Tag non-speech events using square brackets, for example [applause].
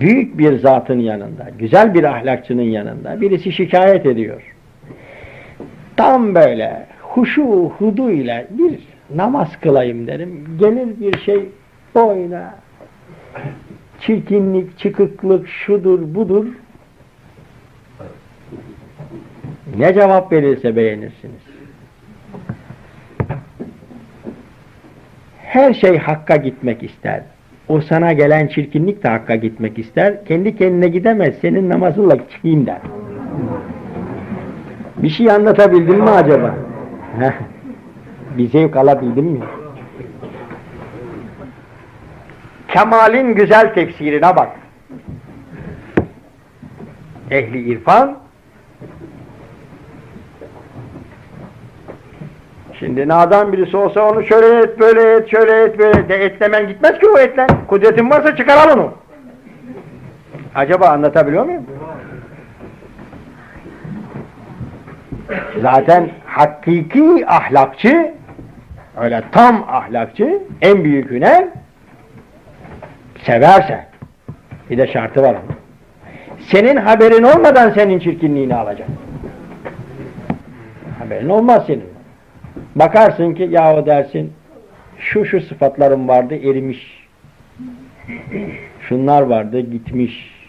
büyük bir zatın yanında, güzel bir ahlakçının yanında birisi şikayet ediyor. Tam böyle huşu hudu ile bir namaz kılayım derim. Gelir bir şey boyuna çirkinlik, çıkıklık, şudur, budur. Ne cevap verirse beğenirsiniz. Her şey hakka gitmek ister. O sana gelen çirkinlik de hakka gitmek ister. Kendi kendine gidemez. Senin namazınla çıkayım der. Bir şey anlatabildim mi acaba? [laughs] Bir zevk alabildim mi? Kemal'in güzel tefsirine bak. Ehli irfan Şimdi nadan birisi olsa onu şöyle et, böyle et, şöyle et, böyle et. De etlemen gitmez ki o etlen. Kudretin varsa çıkar al onu. Acaba anlatabiliyor muyum? Zaten hakiki ahlakçı, öyle tam ahlakçı, en büyük hüner, severse. Bir de şartı var onun. Senin haberin olmadan senin çirkinliğini alacak. Haberin olmaz senin. Bakarsın ki ya o dersin şu şu sıfatlarım vardı erimiş. Şunlar vardı gitmiş.